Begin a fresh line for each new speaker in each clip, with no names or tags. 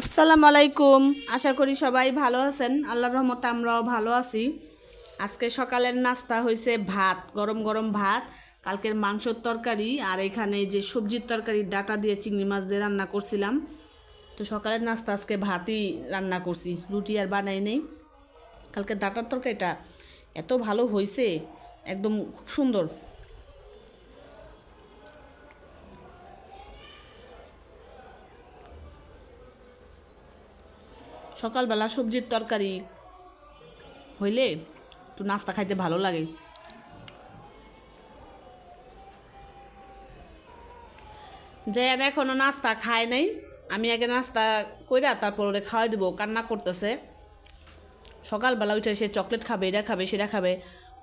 আসসালামু আলাইকুম। আশা করি সবাই ভালো আছেন। আল্লাহর রহমতে আমরাও ভালো আছি। আজকে সকালের নাস্তা হয়েছে ভাত, গরম গরম ভাত, কালকের মাংসর তরকারি আর এখানে যে সবজির তরকারি, ডাটা দিয়ে চিংড়ি মাছ দিয়ে রান্না করছিলাম। তো সকালের নাস্তা আজকে ভাতই রান্না করছি, রুটি আর বানাই নেই। কালকে ডাটার তরকারিটা এত ভালো হয়েছে একদম খুব সুন্দর। সকালবেলা সবজির তরকারি হইলে একটু নাস্তা খাইতে ভালো লাগে। যে আর এখনও নাস্তা খায় নাই, আমি আগে নাস্তা কইরা তারপর ওরে খাওয়াই দেবো, কান্না করতেছে। সকালবেলা উঠে সে চকলেট খাবে এটা খাবে সেটা খাবে,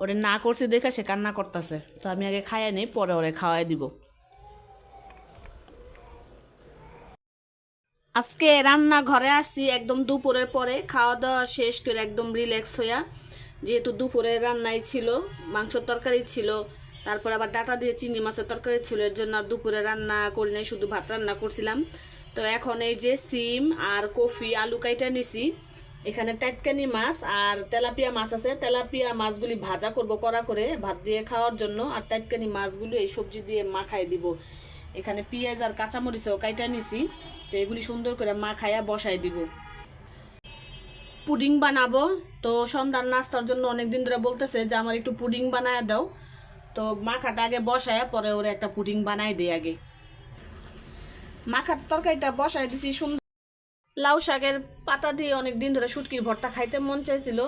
ওরে না করছে দেখে সে কান্না করতেছে। তো আমি আগে খাইয়ে নেই, পরে ওরে খাওয়াই দিব। আজকে রান্না ঘরে আসছি, একদম দুপুরের পরে। খাওয়া দাওয়া শেষ করে একদম রিল্যাক্স হইয়া, যেহেতু দুপুরে রান্নাই ছিল মাংস তরকারি ছিল, তারপর আবার ডাটা দিয়ে চিংড়ি মাছের তরকারি ছিল, এর জন্য দুপুরে রান্না করি নাই, শুধু ভাত রান্না করছিলাম। তো এখন এই যে সিম আর কফি, আলু কাইটা নিছি। এখানে টাটকানি মাছ আর তেলাপিয়া মাছ আছে। তেলাপিয়া মাছগুলি ভাজা করব কড়া করে, ভাত দিয়ে খাওয়ার জন্য। আর টাটকানি মাছগুলি এই সবজি দিয়ে মাখাই দিব। এখানে পেঁয়াজ আর কাঁচামরিচও কাইটা নিছি। তো এগুলি সুন্দর করে মাখাইয়া বসাই দিব। পুডিং বানাবো। তো সন্ধ্যার নাস্তার জন্য অনেক দিন ধরে বলতেছে যে, আমার একটু পুডিং বানায় দাও। তো মাখাটা আগে বসায় পরে ওরে একটা পুডিং বানাই দেই আগে। মাখার তরকারিটা বসাই দিছি সুন্দর। লাউ শাকের পাতা দিয়ে অনেক দিন ধরে শুটকির ভর্তা খাইতে মন চাইছিল।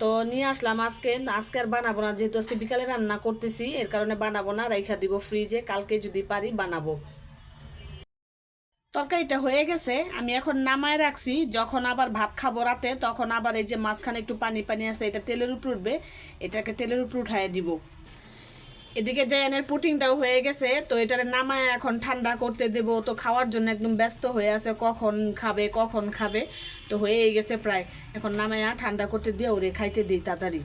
তো নিয়ে আসলাম আজকে। আজকে আর বানাবো না, যেহেতু আজকে বিকালে রান্না করতেছি, এর কারণে বানাবো না, রাইখা দিব ফ্রিজে কালকে যদি পারি বানাবো। তরকারিটা হয়ে গেছে, আমি এখন নামায় রাখছি, যখন আবার ভাত খাব রাতে, তখন আবার এই যে মাঝখানে একটু পানি পানি আছে, এটা তেলের উপর উঠবে, এটাকে তেলের উপর উঠায় দিব। এদিকে জায়ানের পুটিংটাও হয়ে গেছে তো এটার নামায় এখন ঠান্ডা করতে দেব তো খাওয়ার জন্য একদম ব্যস্ত হয়ে আছে কখন খাবে কখন খাবে তো হয়েই গেছে প্রায়। এখন নামায়া ঠান্ডা করতে দিয়ে ওরে খাইতে দিই তাড়াতাড়ি।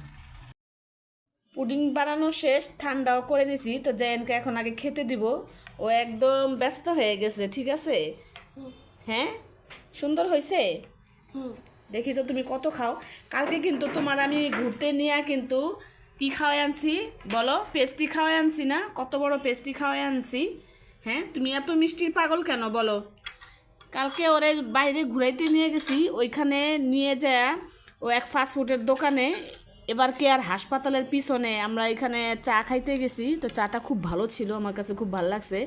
পুডিং বানানো শেষ ঠান্ডাও করে নিছি তো জায়ানকে এখন আগে খেতে দিব। ও একদম ব্যস্ত হয়ে গেছে ঠিক আছে? হ্যাঁ? সুন্দর হয়েছে দেখি তো তুমি কত খাও। কালকে কিন্তু তোমার আমি ঘুরতে নিয়ে কিন্তু কি খাওয়াই আনছি? বলো, পেস্টি খাওয়াই আনছি না? কত বড় পেস্টি খাওয়াই আনছি? হ্যাঁ তুমি এত মিষ্টির পাগল কেন বলো? কালকে ওরে বাইরে ঘুরাইতে নিয়ে গেছি, ওইখানে নিয়ে যায় ও এক ফাস্ট ফুডের দোকানে। এবার কে আর হাসপাতালের পিছনে? আমরা এখানে চা খাইতে গেছি, তো চাটা খুব ভালো ছিল, আমার কাছে খুব ভালো লাগছে।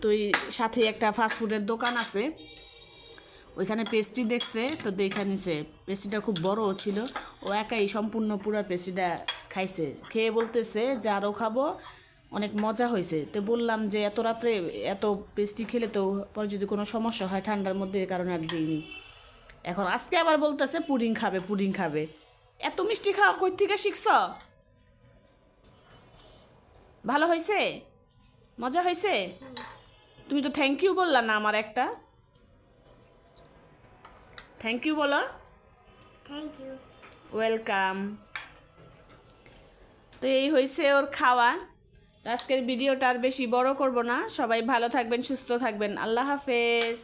তো ওই সাথে একটা ফাস্ট ফুডের দোকান আছে। ওইখানে পেস্ট্রি দেখছে, তো দেখে নিছে। পেস্ট্রিটা খুব বড় ছিল। ও একাই সম্পূর্ণ পুরো পেস্ট্রিটা খাইছে। খেয়ে বলতেছে যে আরও খাব। অনেক মজা হয়েছে তো বললাম যে এত রাত্রে এত পেস্ট্রি খেলে তো পরে যদি কোনো সমস্যা হয় ঠান্ডার মধ্যে এর কারণে আর দিইনি। এখন আজকে আবার বলতেছে পুডিং খাবে পুডিং খাবে। এত মিষ্টি খাওয়া কই থেকে শিখছ? ভালো হয়েছে মজা হয়েছে তুমি তো থ্যাংক ইউ বললা না আমার একটা? থ্যাংক ইউ বলো।
থ্যাংক ইউ
ওয়েলকাম তো এই হয়েছে ওর খাওয়া। আজকের ভিডিওটা আর বেশি বড় করব না। সবাই ভালো থাকবেন, সুস্থ থাকবেন। আল্লাহ হাফেজ।